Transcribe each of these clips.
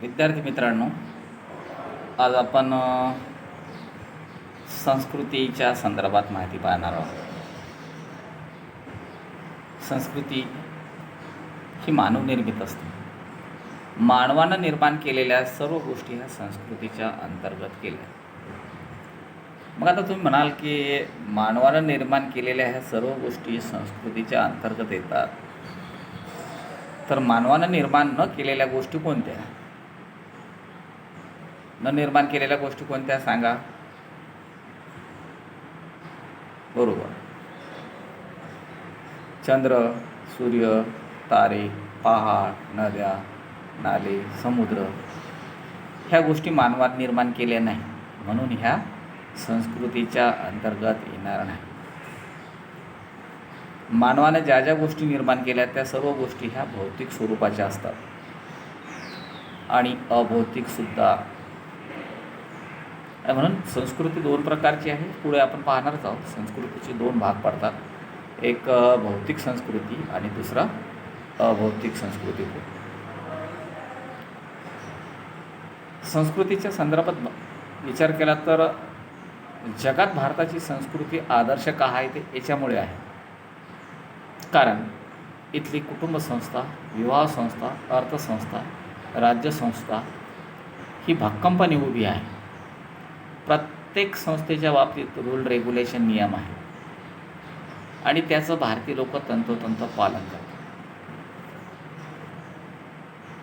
विद्यार्थी मित्रांनो आज आपण संस्कृतीच्या संदर्भात माहिती पाहणार आहोत. संस्कृती ही मानवनिर्मित असते. मानवानं निर्माण केलेल्या सर्व गोष्टी ह्या संस्कृतीच्या अंतर्गत केल्या. मग आता तुम्ही म्हणाल की मानवानं निर्माण केलेल्या ह्या सर्व गोष्टी संस्कृतीच्या अंतर्गत येतात. तर मानवानं निर्माण न केलेल्या गोष्टी कोणत्या? न निर्माण केलेल्या गोष्टी कोणत्या सांगा? बरोबर. चंद्र सूर्य तारे पहाड नद्या नाले समुद्र ह्या गोष्टी मानवात निर्माण केल्या नाही म्हणून ह्या संस्कृतीच्या अंतर्गत येणार नाही मानवाने ज्या ज्या गोष्टी निर्माण केल्या त्या सर्व गोष्टी ह्या भौतिक स्वरूपाच्या असतात. आणि अभौतिकसुद्धा म्हणून? संस्कृती दोन प्रकारची आहे. पुढे आपण पाहणारच आहोत. संस्कृतीचे दोन भाग पडतात. एक भौतिक संस्कृती आणि दुसरा अभौतिक संस्कृती. संस्कृतीच्या संदर्भात विचार केला तर जगात भारताची संस्कृती आदर्श का आहे ते याच्यामुळे आहे. कारण इथली कुटुंब संस्था विवाह संस्था अर्थसंस्था राज्यसंस्था ही भक्कमपणे उभी आहे. प्रत्येक संस्थेच्या बाबतीत रूल रेग्युलेशन नियम आहे. आणि त्याचं भारतीय लोक तंतोतंत पालन करतात.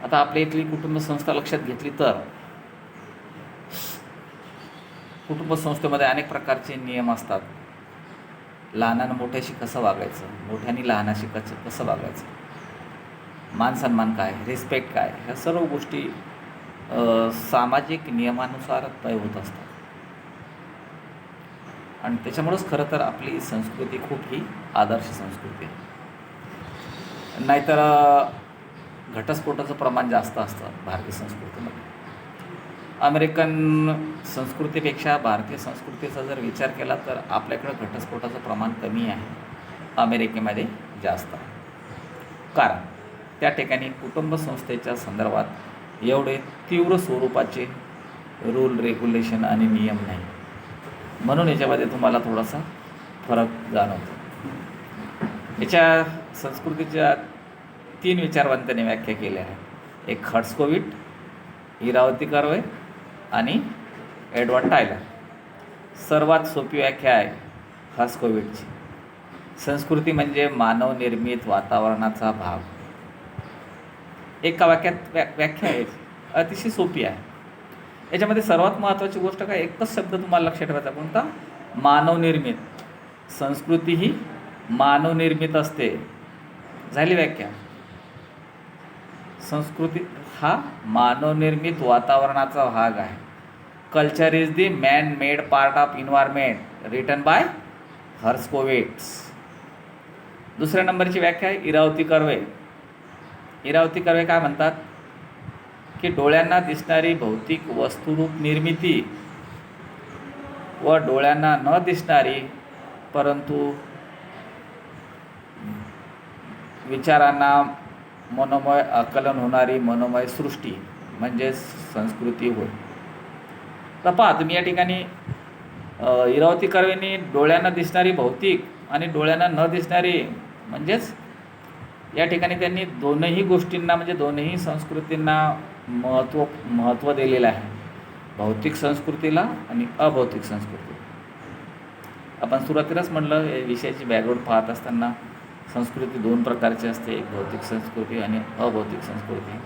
आता आपल्या इथली कुटुंब संस्था लक्षात घेतली तर कुटुंब संस्थेमध्ये अनेक प्रकारचे नियम असतात. लहानानं मोठ्याशी कसं वागायचं? मोठ्याने लहानाशी कसं कसं वागायचं? मान सन्मान काय? रिस्पेक्ट काय? ह्या सर्व गोष्टी सामाजिक नियमानुसार तय होत असतात. आणि त्याच्यामुळंच खरं तर आपली संस्कृती खूप ही आदर्श संस्कृती आहे. नाहीतर घटस्फोटाचं प्रमाण जास्त असतं भारतीय संस्कृतीमध्ये. अमेरिकन संस्कृतीपेक्षा भारतीय संस्कृतीचा जर विचार केला तर आपल्याकडं घटस्फोटाचं प्रमाण कमी आहे. अमेरिकेमध्ये जास्त आहे. कारण त्या ठिकाणी कुटुंब संस्थेच्या संदर्भात एवढे तीव्र स्वरूपाचे रूल रेग्युलेशन आणि नियम नाही. म्हणून याच्यामध्ये तुम्हाला थोडासा फरक जाणवतो. याच्या संस्कृतीच्या तीन विचारवंतांनी व्याख्या केल्या आहेत. एक हर्ट्सकोविट इरावती कर्वे आणि एडवर्ड टायलर. सर्वात सोपी व्याख्या आहे हर्स्कोविटची संस्कृती म्हणजे मानवनिर्मित वातावरणाचा भाग. एका वाक्यात व्या व्याख्या आहे. अतिशय सोपी आहे. याच्यामध्ये सर्वात महत्त्वाची गोष्ट काय? एकच शब्द तुम्हाला लक्षात ठेवायचा कोणता? मानवनिर्मित संस्कृती ही मानवनिर्मित असते. झाली व्याख्या. संस्कृती हा मानवनिर्मित वातावरणाचा भाग आहे. Culture is the man made part of environment written by Herskovits दुसऱ्या नंबरची व्याख्या आहे इरावती कर्वे. इरावती कर्वे काय म्हणतात? की डोळ्यांना दिसणारी भौतिक वस्तुरूप निर्मिती व डोळ्यांना न दिसणारी परंतु विचारांना मनोमय आकलन होणारी मनोमय सृष्टी म्हणजेच संस्कृती होय. तर पहा तुम्ही या ठिकाणी इरावती कर्वेनी डोळ्यांना दिसणारी भौतिक आणि डोळ्यांना न दिसणारी म्हणजेच या ठिकाणी त्यांनी दोनही गोष्टींना म्हणजे दोनही संस्कृतींना महत्त्व महत्त्व दिलेलं आहे. भौतिक संस्कृतीला आणि अभौतिक संस्कृती. आपण सुरुवातीलाच म्हटलं या विषयाची बॅकग्राऊंड पाहत असताना संस्कृती दोन प्रकारची असते एक भौतिक संस्कृती आणि अभौतिक संस्कृती.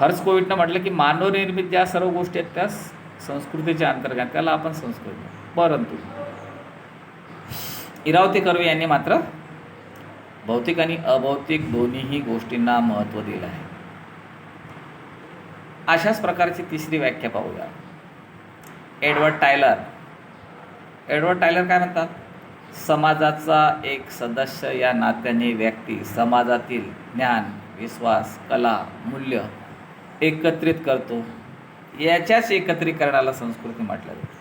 हर्ष कोविडनं म्हटलं की मानवनिर्मित ज्या सर्व गोष्टी आहेत त्या संस्कृतीच्या अंतर्गत त्याला आपण संस्कृती परंतु इरावती कर्वे यांनी मात्र भौतिक आणि अभौतिक दोन्हीही गोष्टींना महत्त्व दिलं आहे. अशाच प्रकारची तिसरी व्याख्या पाहूया. Edward Taylor. एडवर्ड टायलर काय म्हणतात? समाजाचा एक सदस्य या नात्याने व्यक्ती समाजातील ज्ञान विश्वास कला मूल्य एकत्रित करतो. याच्याच एकत्रीकरणाला संस्कृती म्हटलं जातं.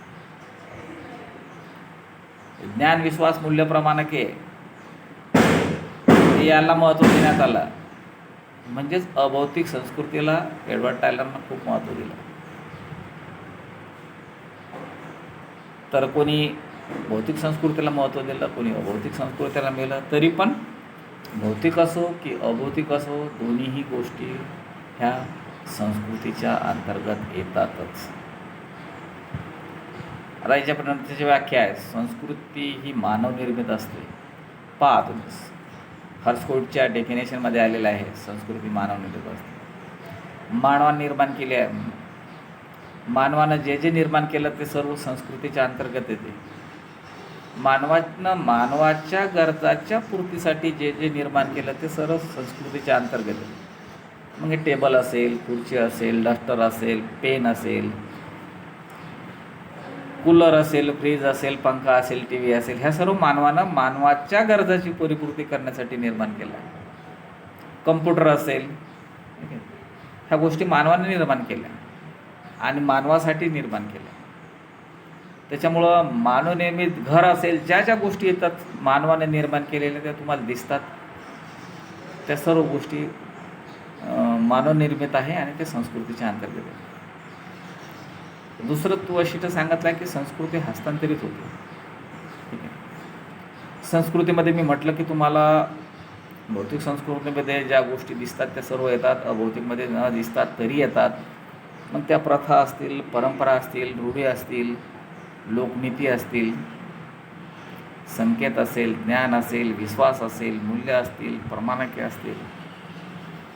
ज्ञान विश्वास मूल्यप्रमाणके याला महत्त्व देण्यात आलं. म्हणजेच अभौतिक संस्कृतीला एडवर्ड टायलरनं खूप महत्त्व दिलं. तर कोणी भौतिक संस्कृतीला महत्त्व दिलं कोणी अभौतिक संस्कृतीला मिळलं तरी पण भौतिक असो की अभौतिक असो दोन्हीही गोष्टी ह्या संस्कृतीच्या अंतर्गत येतातच. आता याच्यापर्यंतची व्याख्या आहे संस्कृती ही मानवनिर्मित असते. पहा तुम्ही. हर्सकोटच्या डेफिनेशनमध्ये आलेलं आहे संस्कृती मानवनिर्मित असते. मानवाने निर्माण केली आहे. मानवानं जे जे निर्माण केलं ते सर्व संस्कृतीच्या अंतर्गत येते. मानवानं मानवाच्या गरजाच्या पूर्तीसाठी जे जे निर्माण केलं ते सर्व संस्कृतीच्या अंतर्गत येते. मग हे टेबल असेल खुर्ची असेल डस्टर असेल पेन असेल कूलर असेल फ्रीज असेल पंखा असेल टी व्ही असेल ह्या सर्व मानवानं मानवाच्या गरजाची परिपूर्ती करण्यासाठी निर्माण केला आहे. कम्प्युटर असेल ह्या गोष्टी मानवाने निर्माण केल्या आणि मानवासाठी निर्माण केल्या. त्याच्यामुळं मानवनिर्मित घर असेल ज्या ज्या गोष्टी येतात मानवाने निर्माण केलेल्या त्या तुम्हाला दिसतात. त्या सर्व गोष्टी मानवनिर्मित आहे आणि ते संस्कृतीच्या अंतर्गत आहे दुसरं तू वैशिष्ट्य सांगितलं आहे की संस्कृती हस्तांतरित होते. ठीक आहे. संस्कृतीमध्ये मी म्हटलं की तुम्हाला भौतिक संस्कृतीमध्ये ज्या गोष्टी दिसतात त्या सर्व येतात अभौतिकमध्ये न दिसतात तरी येतात. मग त्या प्रथा असतील परंपरा असतील रूढी असतील लोकनीती असतील संकेत असेल ज्ञान असेल विश्वास असेल मूल्य असतील प्रमाणके असतील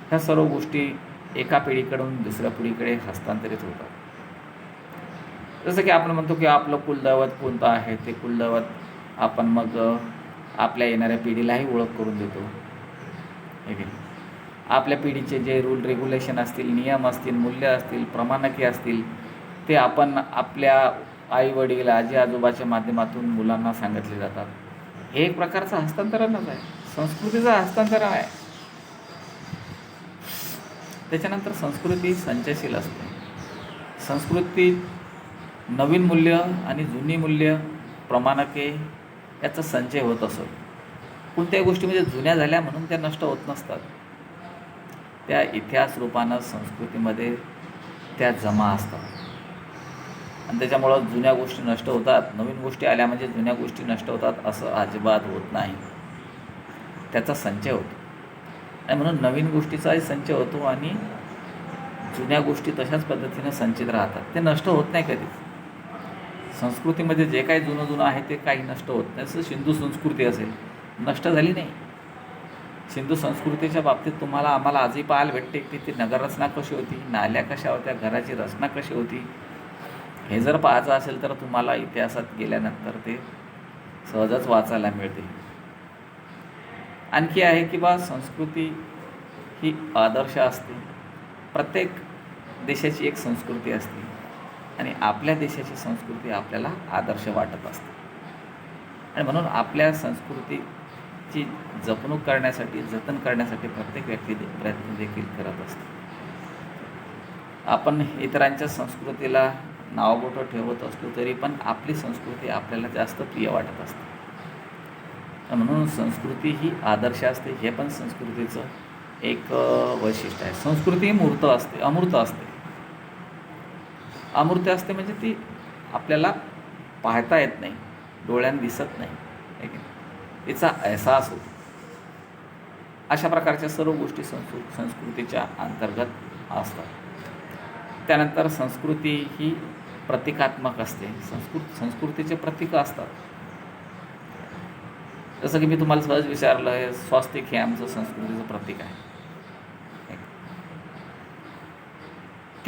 ह्या सर्व गोष्टी एका पिढीकडून दुसऱ्या पिढीकडे हस्तांतरित होतात. जसं की आपण म्हणतो की आपलं कुलदैवत कोणतं आहे ते कुलदैवत आपण मग आपल्या येणाऱ्या पिढीलाही ओळख करून देतो. हे आपल्या पिढीचे जे रूल रेग्युलेशन असतील नियम असतील मूल्य असतील प्रमाणके असतील ते आपण आपल्या आई वडील आजी आजोबाच्या माध्यमातून मुलांना सांगितले जातात. हे एक प्रकारचं हस्तांतरणच आहे. संस्कृतीचं हस्तांतरण आहे. त्याच्यानंतर संस्कृती संचयशील असते. संस्कृती नवीन मूल्य आणि जुनी मूल्य प्रमाणके याचा संचय होत असतो कोणत्याही गोष्टी म्हणजे जुन्या झाल्या म्हणून त्या नष्ट होत नसतात. त्या इतिहास रूपानं संस्कृतीमध्ये त्या जमा असतात. आणि त्याच्यामुळं जुन्या गोष्टी नष्ट होतात नवीन गोष्टी आल्या म्हणजे जुन्या गोष्टी नष्ट होतात असं अजिबात होत नाही. त्याचा संचय होतो. आणि म्हणून नवीन गोष्टीचाही संचय होतो आणि जुन्या गोष्टी तशाच पद्धतीनं संचित राहतात. ते नष्ट होत नाही कधीच. संस्कृतीमध्ये जे काही जुनं जुनं आहे ते काही नष्ट होत नाही. सिंधू संस्कृती असेल नष्ट झाली नाही. सिंधू संस्कृतीच्या बाबतीत तुम्हाला आम्हाला आजही पाहायला भेटते की ती नगररचना कशी होती नाल्या कशा होत्या घराची रचना कशी होती. हे जर पाहायचं असेल तर तुम्हाला इतिहासात गेल्यानंतर ते सहजच वाचायला मिळते. आणखी आहे की बा संस्कृती ही आदर्श असते. प्रत्येक देशाची एक संस्कृती असते. आणि आपल्या देशाची संस्कृती आपल्याला आदर्श वाटत असते. आणि म्हणून आपल्या संस्कृतीची जपणूक करण्यासाठी जतन करण्यासाठी प्रत्येक व्यक्ती दे- प्रयत्न देखील करत असते. आपण इतरांच्या संस्कृतीला नावबोटं ठेवत असलो तरी पण आपली संस्कृती आपल्याला जास्त प्रिय वाटत असते. म्हणून संस्कृती ही आदर्श असते हे पण संस्कृतीचं एक वैशिष्ट्य आहे. संस्कृती ही मूर्त असते अमूर्त असते. अमूर्त असते म्हणजे ती आपल्याला पाहता येत नाही. डोळ्यांना दिसत नाही. तिचा अहसास होतो. अशा प्रकारच्या सर्व गोष्टी संस्कृ संस्कृतीच्या अंतर्गत असतात. त्यानंतर संस्कृती ही प्रतिकात्मक असते. संस्कृत संस्कृतीचे प्रतीक असतात. जसं की मी तुम्हाला सहज विचारलं आहे स्वास्तिक हे आमचं संस्कृतीचं प्रतीक आहे.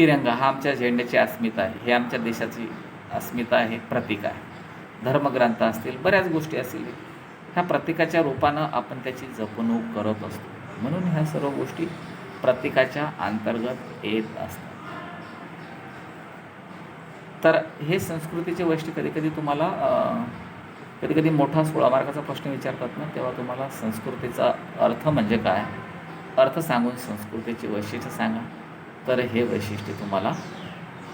तिरंगा हा आमच्या झेंड्याची अस्मिता आहे. हे आमच्या देशाची अस्मिता आहे प्रतीक आहे. धर्मग्रंथ असतील बऱ्याच गोष्टी असतील. ह्या प्रतीकाच्या रूपानं आपण त्याची जपणूक करत असतो. म्हणून ह्या सर्व गोष्टी प्रतीकाच्या अंतर्गत येत असतात. तर हे संस्कृतीचे वैशिष्ट्य कधी कधी तुम्हाला कधी कधी मोठा सोळा मार्काचा प्रश्न विचारतात ना तेव्हा तुम्हाला संस्कृतीचा अर्थ म्हणजे काय? अर्थ सांगून संस्कृतीची वैशिष्ट्य सांगा. तर हे वैशिष्ट्य तुम्हाला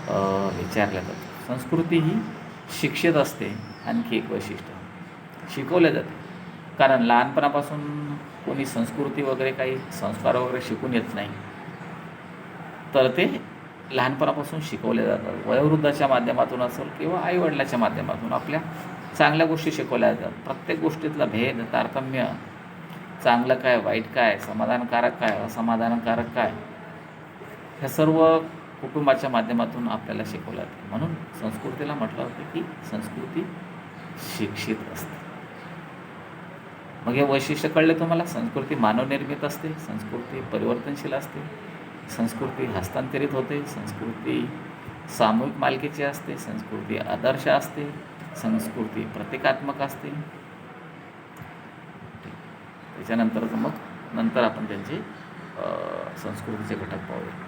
अ, विचारलं जातं. संस्कृती ही शिक्षित असते आणखी एक वैशिष्ट्य. शिकवल्या जाते. कारण लहानपणापासून कोणी संस्कृती वगैरे काही संस्कार वगैरे शिकून येत नाही. तर ते लहानपणापासून शिकवले जातात. वयोवृद्धाच्या माध्यमातून असेल किंवा आईवडिलाच्या माध्यमातून आपल्या चांगल्या गोष्टी शिकवल्या जातात. प्रत्येक गोष्टीतला भेद तारतम्य चांगलं काय वाईट काय समाधानकारक काय असमाधानकारक काय ह्या सर्व कुटुंबाच्या माध्यमातून आपल्याला शिकवलं जाते. म्हणून संस्कृतीला म्हटलं होतं की संस्कृती शिक्षित असते. मग हे वैशिष्ट्य कळले तुम्हाला? संस्कृती मानवनिर्मित असते संस्कृती परिवर्तनशील असते संस्कृती हस्तांतरित होते संस्कृती सामूहिक मालकीची असते संस्कृती आदर्श असते संस्कृती प्रतिकात्मक असते. त्याच्यानंतरच मग नंतर आपण त्यांचे संस्कृतीचे घटक पाहूया.